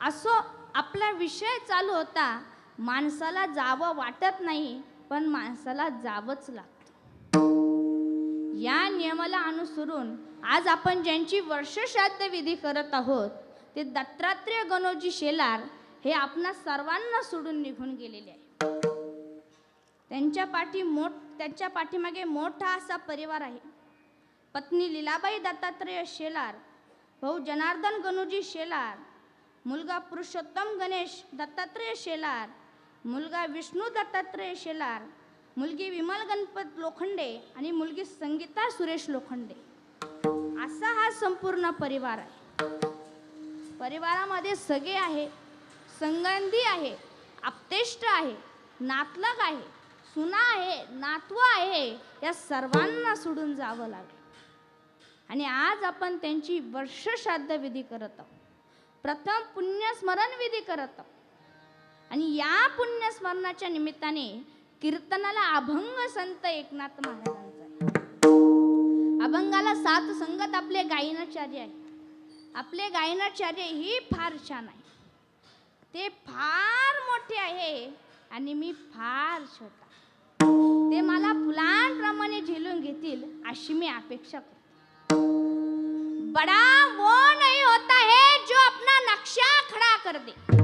असो आपला विषय चालू होता. माणसाला जावं वाटत नाही पण माणसाला जावंच लागतं. या नियमाला अनुसरून आज आपण ज्यांची वर्षश्राद्ध विधी करत आहोत ते दत्तात्रेय गणोजी शेलार हे आपणा सर्वांना सोडून निघून गेलेले आहे त्यांच्या पाठी मोठ त्यांच्या पाठीमागे मोठा असा परिवार आहे. पत्नी लीलाबाई दत्तात्रेय शेलार भाऊ जनार्दन गणूजी शेलार मुलगा पुरुषोत्तम गणेश दत्तात्रेय शेलार मुलगा विष्णू दत्तात्रेय शेलार मुलगी विमल गणपत लोखंडे आणि मुलगी संगीता सुरेश लोखंडे. असा हा संपूर्ण परिवार आहे. परिवारामध्ये सगळे आहे संगंधी आहे आपतेष्ट आहे नातलग आहे. सुना आहे नातू आहे या सर्वांना सोडून जावं लागलं. आणि आज आपण त्यांची वर्षश्राद्ध विधी करत आहोत. प्रथम पुण्यस्मरण विधी करत आहोत. आणि या पुण्यस्मरणाच्या निमित्ताने कीर्तनाला अभंग संत एकनाथ महाराजांचा आहे. अभंगाला सात संगत आपले गायनाचार्य आहे आपले गायनाचार्य ही फार छान आहे. ते फार मोठे आहे आणि मी फार छोटा ते मला फुलांप्रमाणे झेलून घेतील अशी मी अपेक्षा करतो. बड़ा वो नहीं होता है जो अपना नक्शा खड़ा कर दे.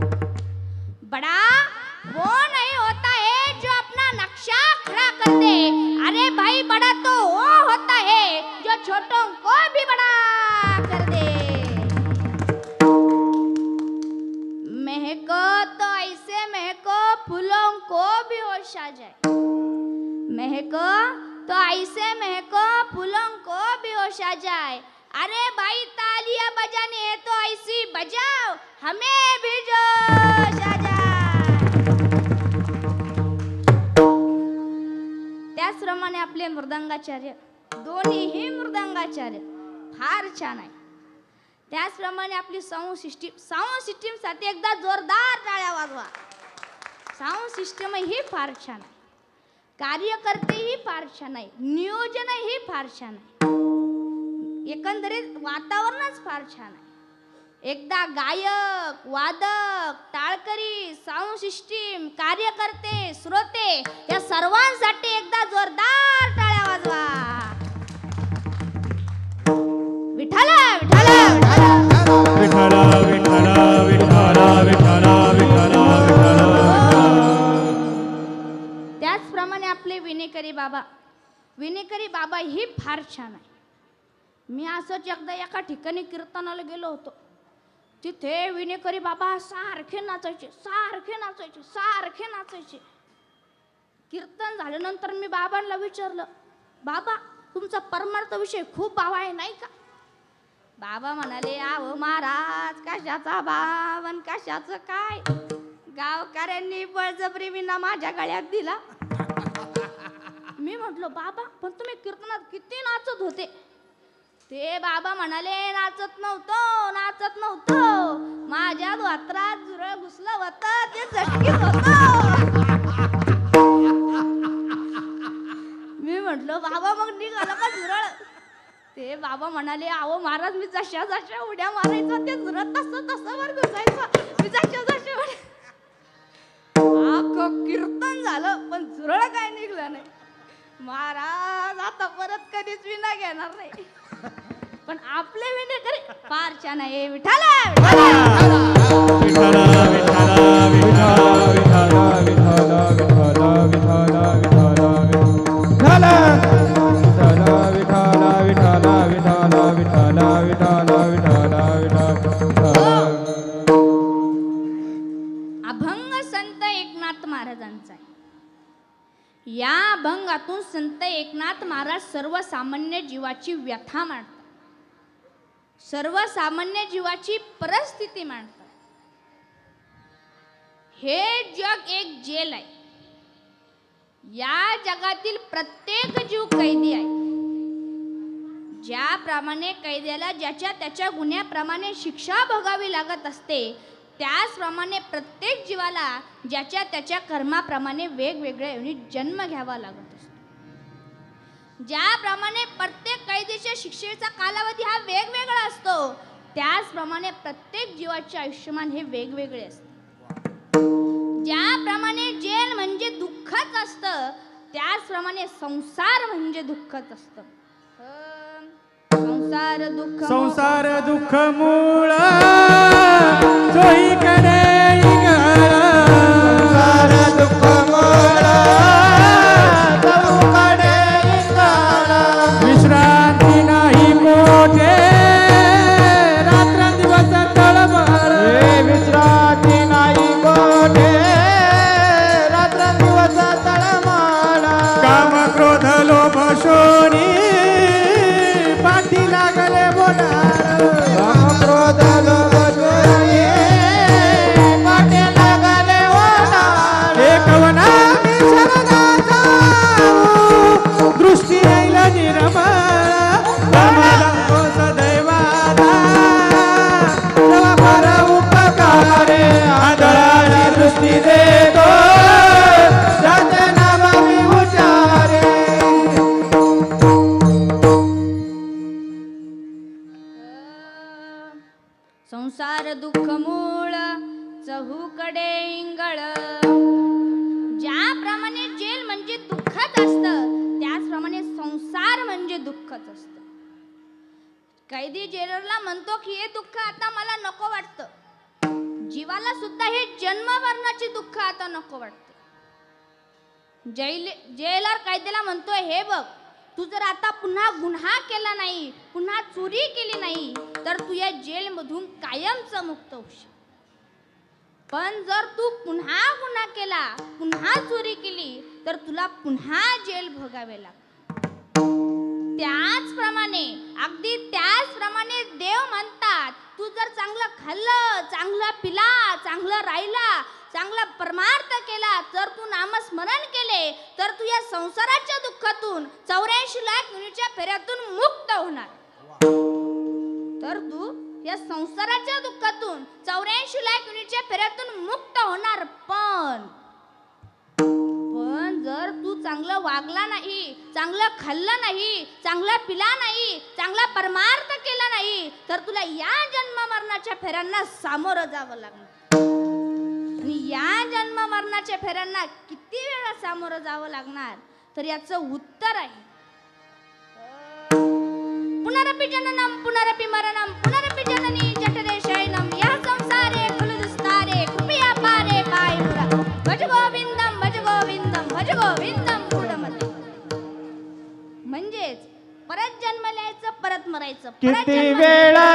तो ऐसे महको फूलों को भी आ जाए। अरे भाई तालियां बजानी है तो ऐसी बजाओ हमें भी जोश आ जाए। त्याचप्रमाणे आपले मृदंगाचार्य दोन्हीही मृदंगाचार्य फार छान आहे त्याचप्रमाणे आपली साऊंड सिस्टीम साऊंड सिस्टीमसाठी एकदा जोरदार टाळ्या वाजवा. साऊंड सिस्टीमही फार छान आहे. कार्यकर्तेही फार छान आहे नियोजनही फार छान आहे एकंदरीत वातावरणच फार छान आहे एकदा गायक वादक टाळकरी साऊंड सिस्टीम कार्यकर्ते श्रोते या सर्वांसाठी एकदा जोरदार विनेकरी बाबा. विनेकरी बाबा ही फार छान आहे. मी असंच एकदा एका ठिकाणी कीर्तनाला गेलो होतो. तिथे विनेकरी बाबा सारखे नाचायचे सारखे नाचायचे सारखे नाचायचे. कीर्तन झाल्यानंतर मी बाबांना विचारलं बाबा तुमचा परमार्थ विषय खूप भाव आहे नाही का? बाबा म्हणाले आव महाराज कशाचा भाव आणि कशाचं काय? गावकऱ्यांनी बळजबरी विना माझ्या गळ्यात दिला. मी म्हटलो बाबा पण तुम्ही कीर्तनात किती नाचत होते. ते बाबा म्हणाले नाचत नव्हतो नाचत नव्हतो. माझ्या धोत्रात झुरळ घुसलं होतं ते चटकीत होत. मी म्हटलो बाबा मग निघालं का झुरळ? ते बाबा म्हणाले अहो महाराज मी जशा जशा उड्या मारायचा ते झुरळ तसं तसं वर घुसायचं. मी जशा जशा उड्या अख्खं कीर्तन झालं पण झुरळ काय निघलं नाही. महाराज आता परत कधीच विना घेणार नाही. पण आपले विने करे फार छान आहे विठाला विठाला. या अभंगातून संत एकनाथ महाराज सर्वसामान्य जीवाची व्यथा मांडतात. सर्वसामान्य जीवाची परिस्थिती मांडतात. हे जग एक जेल आहे. या जगातील प्रत्येक जीव कैदी आहे. ज्याप्रमाणे कैद्याला ज्याच्या त्याच्या गुन्ह्याप्रमाणे शिक्षा भोगावी लागत असते त्याचप्रमाणे प्रत्येक जीवाला ज्याच्या त्याच्या कर्माप्रमाणे वेगवेगळ्या युनिट जन्म घ्यावा लागत असतो. ज्याप्रमाणे प्रत्येक कैदेच्या शिक्षेचा कालावधी हा वेगवेगळा असतो त्याचप्रमाणे प्रत्येक जीवाचे आयुष्यमान हे वेगवेगळे असते. ज्याप्रमाणे जेल म्हणजे दुःखच असतं त्याचप्रमाणे संसार म्हणजे दुःखच असतं. संसार दुःख संसार दुःख मूळ. show. चहूकडे इंगळ. ज्याप्रमाणे जेल म्हणजे दुःखच असतं त्याचप्रमाणे संसार म्हणजे दुःखच असतं. कैदी जेलरला म्हणतो की हे दुःख आता मला नको वाटतं. जीवाला सुद्धा हे जन्म दुःख आता नको वाटते. जैल जेलर कैद्याला म्हणतोय हे बघ तू जर आता पुन्हा गुन्हा केला नाही पुन्हा चोरी केली नाही तर तू या जेलमधून कायमचं मुक्त होशील. पण जर तू पुन्हा गुन्हा केला पुन्हा चोरी केली तर तुला पुन्हा जेल भोगावे लाग त्याचप्रमाणे अगदी त्याचप्रमाणे देव म्हणतात तू जर चांगलं खाल्लं चांगलं पिला चांगलं राहिला चांगला परमार्थ केला तर तू नामस्मरण केले तर तू या संसाराच्या दुःखातून चौऱ्याऐंशी लाख युनिटच्या फेऱ्यातून मुक्त होणार. तर तू या संसाराच्या दुःखातून चौऱ्याऐंशी लाख युनिटच्या फेऱ्यातून मुक्त होणार पण. पण जर तू चांगलं वागला नाही चांगलं खाल्लं नाही चांगलं पिला नाही चांगला परमार्थ केला नाही तर तुला या जन्म मरणाच्या फेऱ्यांना सामोरं जावं लागणार. आणि या जन्म मरणाच्या फेऱ्यांना किती वेळा सामोरं जावं लागणार? तर याचं उत्तर आहे पुनरपि जननम पुनरपि मरणम पुनरपि जननी जठरे शयनम या संसारे खलुदुस्तारे कृपया पारे पायुरा भज गोविंदम भज गोविंदम भज गोविंदम पुढमते म्हणजेच परत जन्म लिहायचं परत मरायचं किती वेळा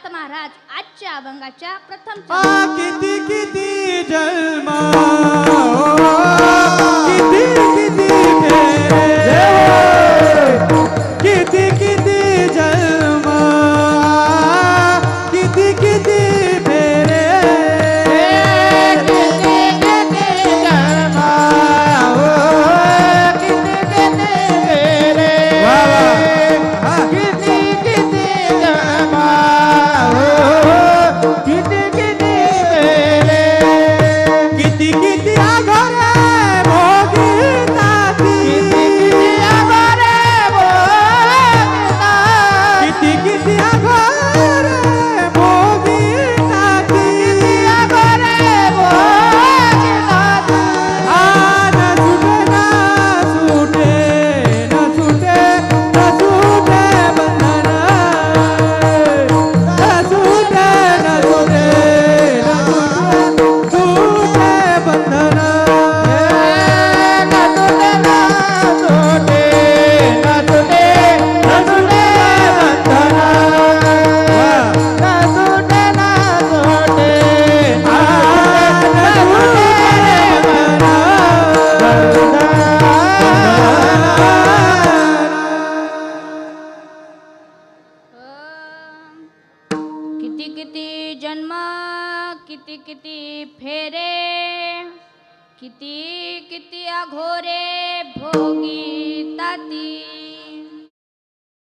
संतनाथ महाराज आजच्या अभंगाच्या प्रथम किती किती जन्मा. किती फेरे किती किती अघोरे भोगी ताती